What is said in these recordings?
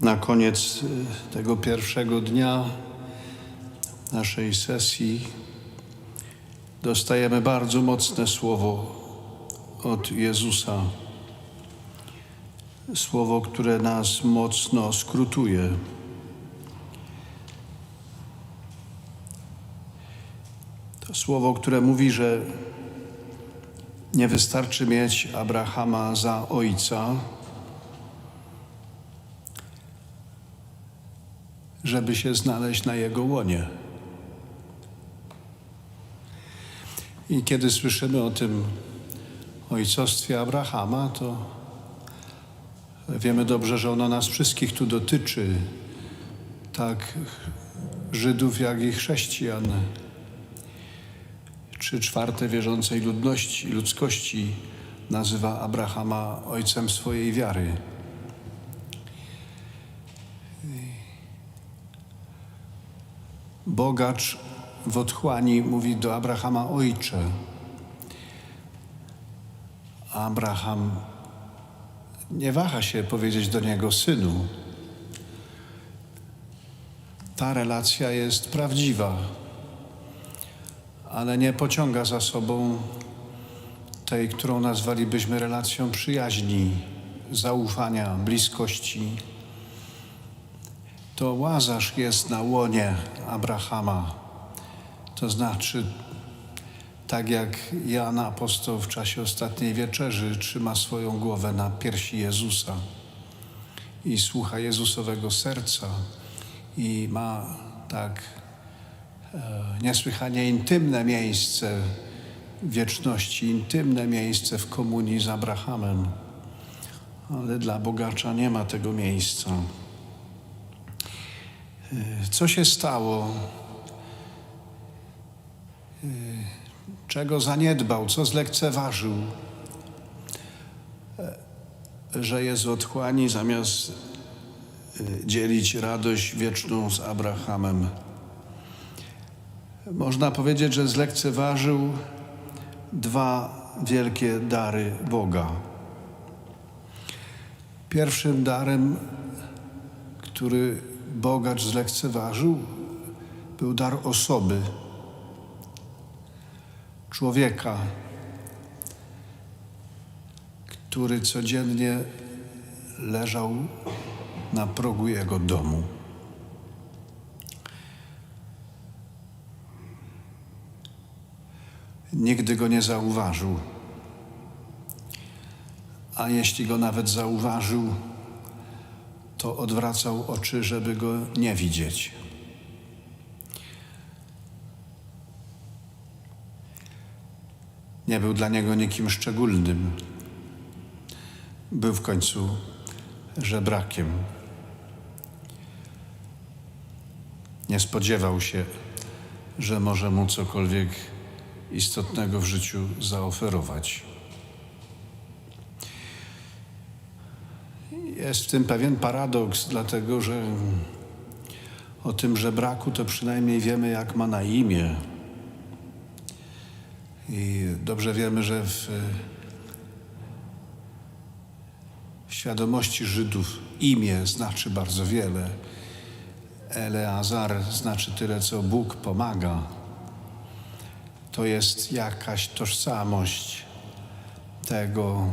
Na koniec y, tego pierwszego dnia naszej sesji dostajemy bardzo mocne słowo od Jezusa. Słowo, które nas mocno skrutuje. To słowo, które mówi, że nie wystarczy mieć Abrahama za ojca, żeby się znaleźć na jego łonie. I kiedy słyszymy o tym ojcostwie Abrahama, to wiemy dobrze, że ono nas wszystkich tu dotyczy, tak Żydów, jak i chrześcijan. Trzy czwarte wierzącej ludności, ludzkości nazywa Abrahama ojcem swojej wiary. Bogacz w otchłani mówi do Abrahama ojcze. Abraham nie waha się powiedzieć do niego synu. Ta relacja jest prawdziwa, ale nie pociąga za sobą tej, którą nazwalibyśmy relacją przyjaźni, zaufania, bliskości. To Łazarz jest na łonie Abrahama. To znaczy, tak jak Jan apostoł w czasie ostatniej wieczerzy trzyma swoją głowę na piersi Jezusa i słucha Jezusowego serca i ma tak e, niesłychanie intymne miejsce w wieczności, intymne miejsce w komunii z Abrahamem. Ale dla bogacza nie ma tego miejsca. E, Co się stało? E, Czego zaniedbał? Co zlekceważył? E, Że jest otchłani zamiast e, dzielić radość wieczną z Abrahamem. Można powiedzieć, że zlekceważył dwa wielkie dary Boga. Pierwszym darem, który bogacz zlekceważył, był dar osoby, człowieka, który codziennie leżał na progu jego domu. Nigdy go nie zauważył, a jeśli go nawet zauważył, to odwracał oczy, żeby go nie widzieć. Nie był dla niego nikim szczególnym. Był w końcu żebrakiem. Nie spodziewał się, że może mu cokolwiek istotnego w życiu zaoferować. Jest w tym pewien paradoks, dlatego że o tym żebraku to przynajmniej wiemy, jak ma na imię. I dobrze wiemy, że w, świadomości Żydów imię znaczy bardzo wiele. Eleazar znaczy tyle, co Bóg pomaga. To jest jakaś tożsamość tego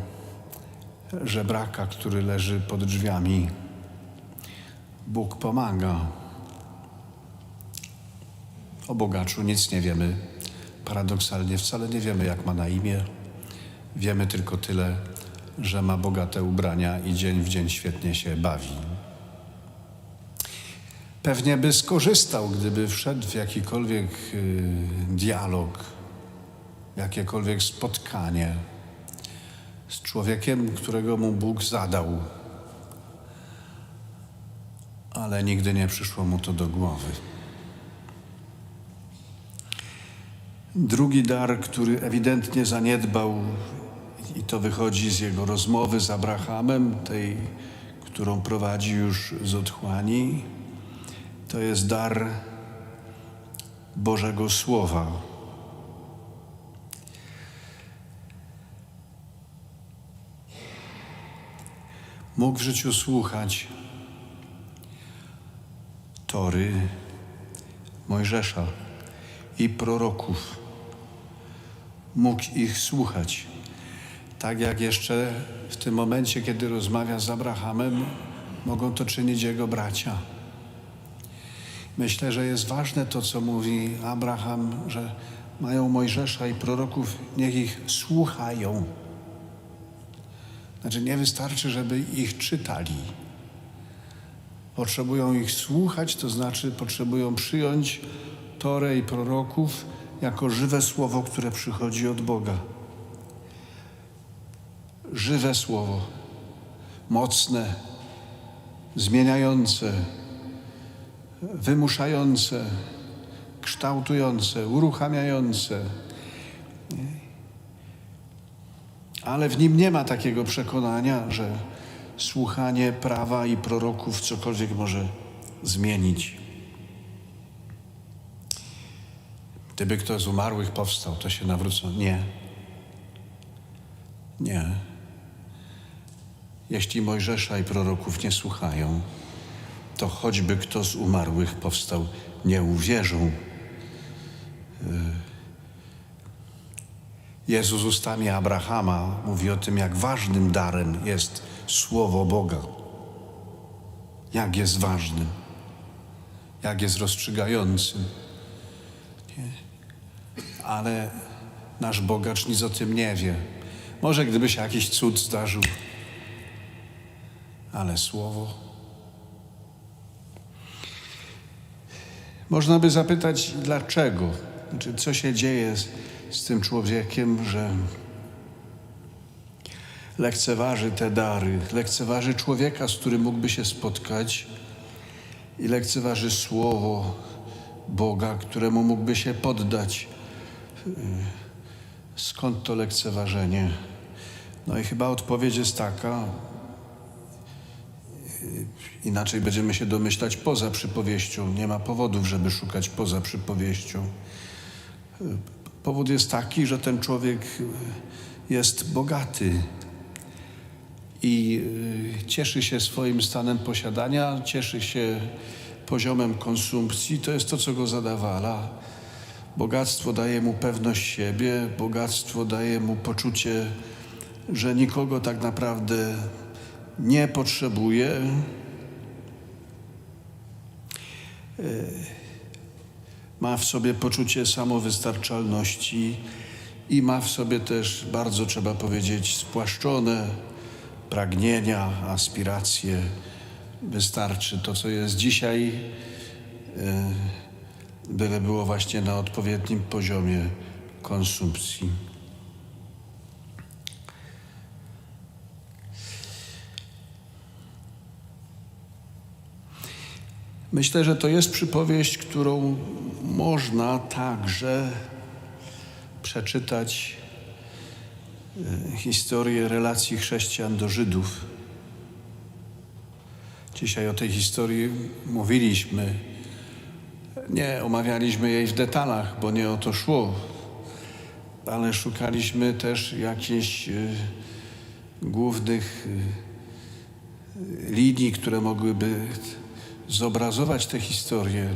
żebraka, który leży pod drzwiami. Bóg pomaga. O bogaczu nic nie wiemy. Paradoksalnie wcale nie wiemy, jak ma na imię. Wiemy tylko tyle, że ma bogate ubrania i dzień w dzień świetnie się bawi. Pewnie by skorzystał, gdyby wszedł w jakikolwiek y, dialog, jakiekolwiek spotkanie z człowiekiem, którego mu Bóg zadał. Ale nigdy nie przyszło mu to do głowy. Drugi dar, który ewidentnie zaniedbał, i to wychodzi z jego rozmowy z Abrahamem, tej, którą prowadzi już z otchłani, to jest dar Bożego Słowa. Mógł w życiu słuchać Tory Mojżesza i proroków. Mógł ich słuchać. Tak jak jeszcze w tym momencie, kiedy rozmawia z Abrahamem, mogą to czynić jego bracia. Myślę, że jest ważne to, co mówi Abraham, że mają Mojżesza i proroków, niech ich słuchają. Znaczy, nie wystarczy, żeby ich czytali. Potrzebują ich słuchać, to znaczy potrzebują przyjąć Torę i proroków jako żywe słowo, które przychodzi od Boga. Żywe słowo, mocne, zmieniające, wymuszające, kształtujące, uruchamiające. Ale w nim nie ma takiego przekonania, że słuchanie prawa i proroków cokolwiek może zmienić. Gdyby kto z umarłych powstał, to się nawrócą. Nie. Nie. Jeśli Mojżesza i proroków nie słuchają, to choćby kto z umarłych powstał, nie uwierzą. Jezus ustami Abrahama mówi o tym, jak ważnym darem jest Słowo Boga. Jak jest ważnym, jak jest rozstrzygającym. Nie? Ale nasz bogacz nic o tym nie wie. Może gdyby się jakiś cud zdarzył, ale Słowo. Można by zapytać, dlaczego? Znaczy, co się dzieje z, z tym człowiekiem, że lekceważy te dary, lekceważy człowieka, z którym mógłby się spotkać i lekceważy słowo Boga, któremu mógłby się poddać. Skąd to lekceważenie? No i chyba odpowiedź jest taka, inaczej będziemy się domyślać poza przypowieścią. Nie ma powodów, żeby szukać poza przypowieścią. Powód jest taki, że ten człowiek jest bogaty i y, cieszy się swoim stanem posiadania, cieszy się poziomem konsumpcji. To jest to, co go zadawala. Bogactwo daje mu pewność siebie, bogactwo daje mu poczucie, że nikogo tak naprawdę nie potrzebuje. Ma w sobie poczucie samowystarczalności i ma w sobie też, bardzo trzeba powiedzieć, spłaszczone pragnienia, aspiracje. Wystarczy to, co jest dzisiaj, e, byle było właśnie na odpowiednim poziomie konsumpcji. Myślę, że to jest przypowieść, którą można także przeczytać e, historię relacji chrześcijan do Żydów. Dzisiaj o tej historii mówiliśmy. Nie omawialiśmy jej w detalach, bo nie o to szło, ale szukaliśmy też jakichś y, głównych y, linii, które mogłyby zobrazować tę historię.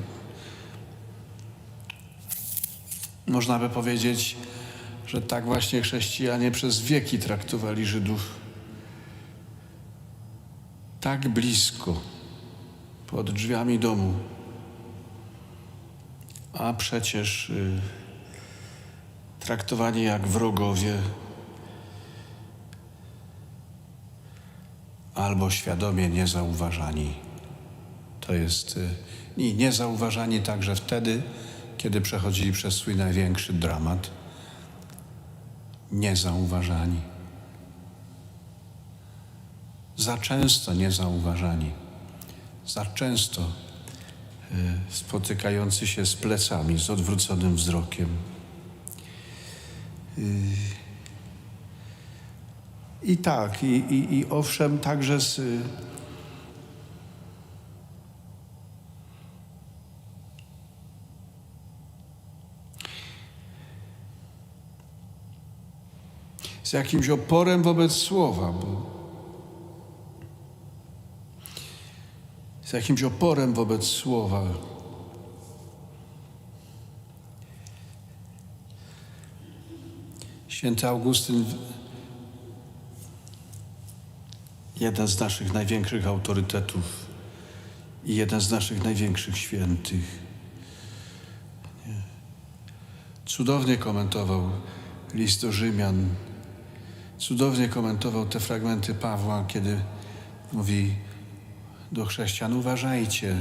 Można by powiedzieć, że tak właśnie chrześcijanie przez wieki traktowali Żydów. Tak blisko, pod drzwiami domu. A przecież y, traktowani jak wrogowie, albo świadomie niezauważani. To jest y, niezauważani także wtedy, kiedy przechodzili przez swój największy dramat. Niezauważani. Za często niezauważani. Za często y, spotykający się z plecami, z odwróconym wzrokiem. Y, I tak, i, i, i owszem, także z z jakimś oporem wobec słowa, z jakimś oporem wobec słowa. Święty Augustyn, jeden z naszych największych autorytetów i jeden z naszych największych świętych, nie. cudownie komentował list do Rzymian, cudownie komentował te fragmenty Pawła, kiedy mówi do chrześcijan: uważajcie,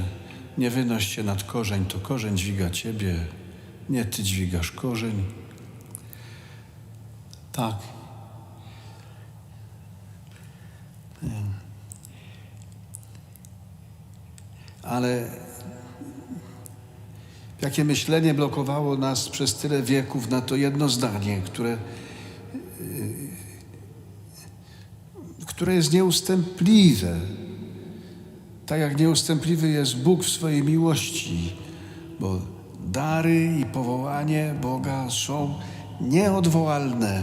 nie wynoście nad korzeń, to korzeń dźwiga ciebie, nie ty dźwigasz korzeń. Tak. Ale jakie myślenie blokowało nas przez tyle wieków na to jedno zdanie, które, yy, które jest nieustępliwe. Tak jak nieustępliwy jest Bóg w swojej miłości, bo dary i powołanie Boga są nieodwołalne.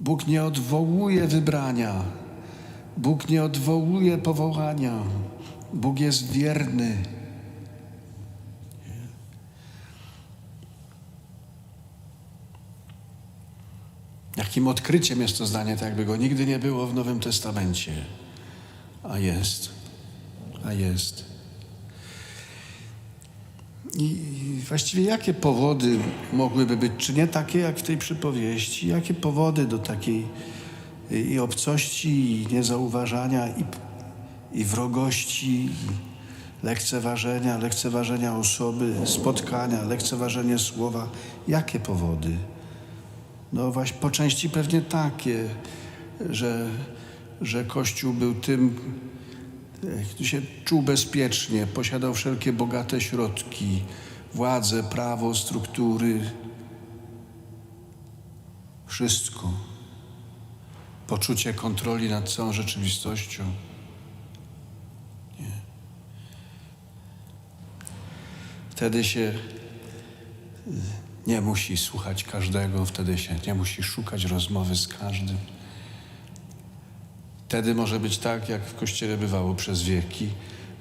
Bóg nie odwołuje wybrania. Bóg nie odwołuje powołania. Bóg jest wierny. Jakim odkryciem jest to zdanie, tak jakby go nigdy nie było w Nowym Testamencie. A jest. A jest. I właściwie jakie powody mogłyby być, czy nie takie jak w tej przypowieści, jakie powody do takiej i obcości, i niezauważania, i, i wrogości, i lekceważenia, lekceważenia osoby, spotkania, lekceważenie słowa. Jakie powody? No właśnie po części pewnie takie, że, że Kościół był tym, który się czuł bezpiecznie, posiadał wszelkie bogate środki, władzę, prawo, struktury, wszystko. Poczucie kontroli nad całą rzeczywistością. Nie. Wtedy się nie musi słuchać każdego, wtedy się nie musi szukać rozmowy z każdym. Wtedy może być tak, jak w Kościele bywało przez wieki,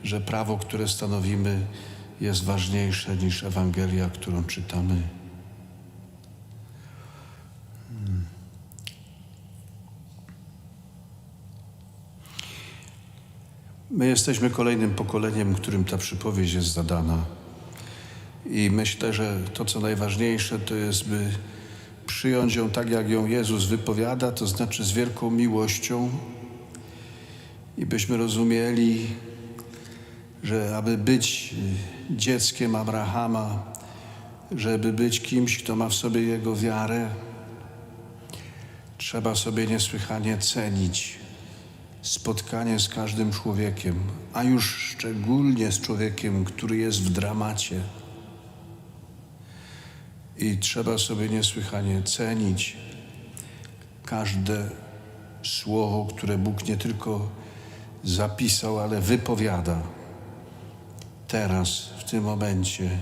że prawo, które stanowimy, jest ważniejsze niż Ewangelia, którą czytamy. Hmm. My jesteśmy kolejnym pokoleniem, którym ta przypowieść jest zadana. I myślę, że to, co najważniejsze, to jest, by przyjąć ją tak, jak ją Jezus wypowiada, to znaczy z wielką miłością, i byśmy rozumieli, że aby być dzieckiem Abrahama, żeby być kimś, kto ma w sobie jego wiarę, trzeba sobie niesłychanie cenić spotkanie z każdym człowiekiem, a już szczególnie z człowiekiem, który jest w dramacie. I trzeba sobie niesłychanie cenić każde słowo, które Bóg nie tylko zapisał, ale wypowiada teraz, w tym momencie,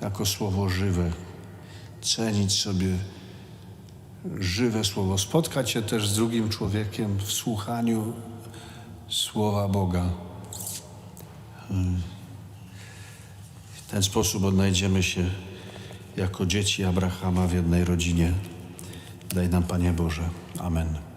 jako słowo żywe. Cenić sobie żywe słowo. Spotkać się też z drugim człowiekiem w słuchaniu słowa Boga. W ten sposób odnajdziemy się jako dzieci Abrahama w jednej rodzinie. Daj nam, Panie Boże. Amen.